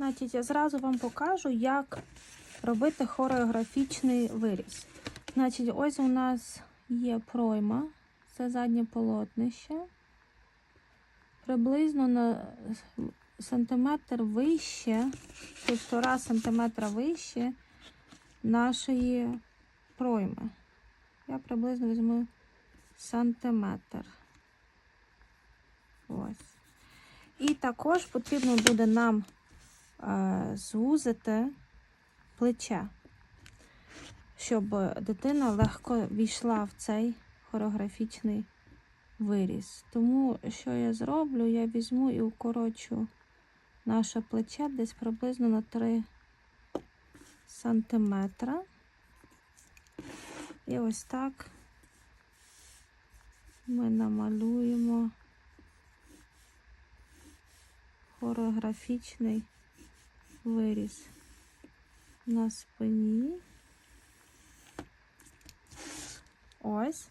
Значить, я зразу вам покажу, як робити хореографічний виріз. Значить, ось у нас є пройма, це заднє полотнище. Приблизно на сантиметр вище, півтора сантиметра вище нашої пройми. Я приблизно візьму сантиметр. Ось. І також потрібно буде нам звузити плече, щоб дитина легко війшла в цей хореографічний виріз. Тому що я зроблю, я візьму і укорочу наше плече десь приблизно на 3 сантиметра. І ось так ми намалюємо хореографічний виріз на спині. Ось.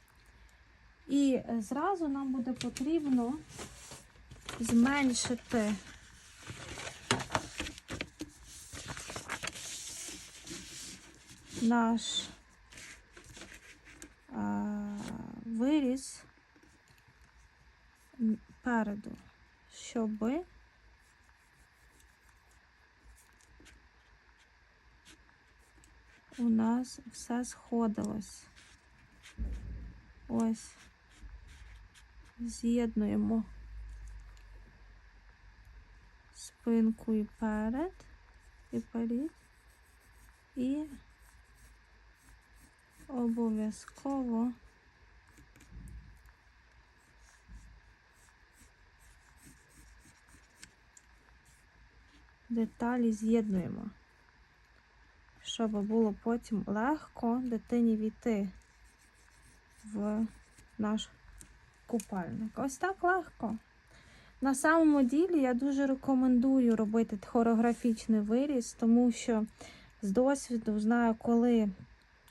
І е, зразу нам буде потрібно зменшити наш а, виріз м, переду, щоби у нас все сходилось. Ось з'єднуємо спинку і перед, і перед, і обов'язково деталі з'єднуємо, щоб було потім легко дитині війти в наш купальник. Ось так легко. На самому ділі я дуже рекомендую робити хореографічний виріз, тому що з досвіду знаю, коли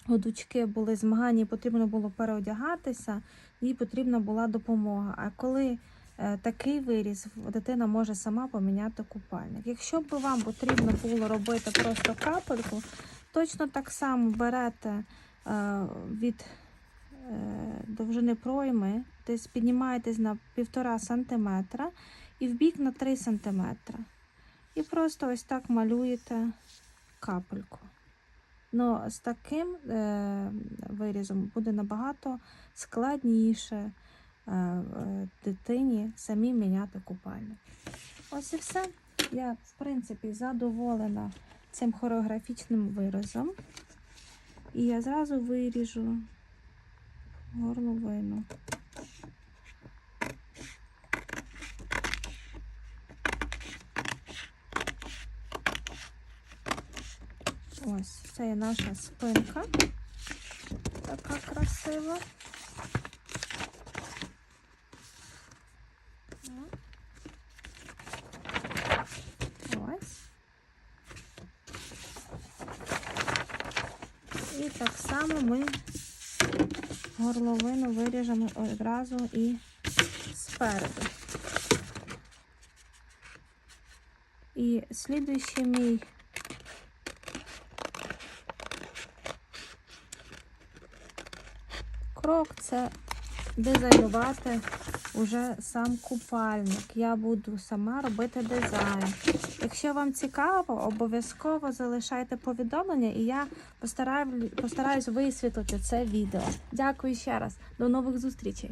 у дочки були змагання, і потрібно було переодягатися, їй потрібна була допомога. А коли е, такий виріз, дитина може сама поміняти купальник. Якщо б вам потрібно було робити просто капельку, точно так само берете е, від е, довжини пройми, десь піднімаєтесь на 1,5 см і в бік на 3 см. І просто ось так малюєте капельку. Ну, з таким е, вирізом буде набагато складніше е, е, дитині самі міняти купальник. Ось і все. Я, в принципі, задоволена цим хореографічним виразом. І я зразу виріжу горловину. Ось, це є наша спинка. Така красива. Ось. І так само ми горловину виріжемо одразу і спереду. І слідуючий мій крок це дизайнувати уже сам купальник. Я буду сама робити дизайн. Якщо вам цікаво, обов'язково залишайте повідомлення, і я постараюсь висвітлити це відео. Дякую ще раз. До нових зустрічей!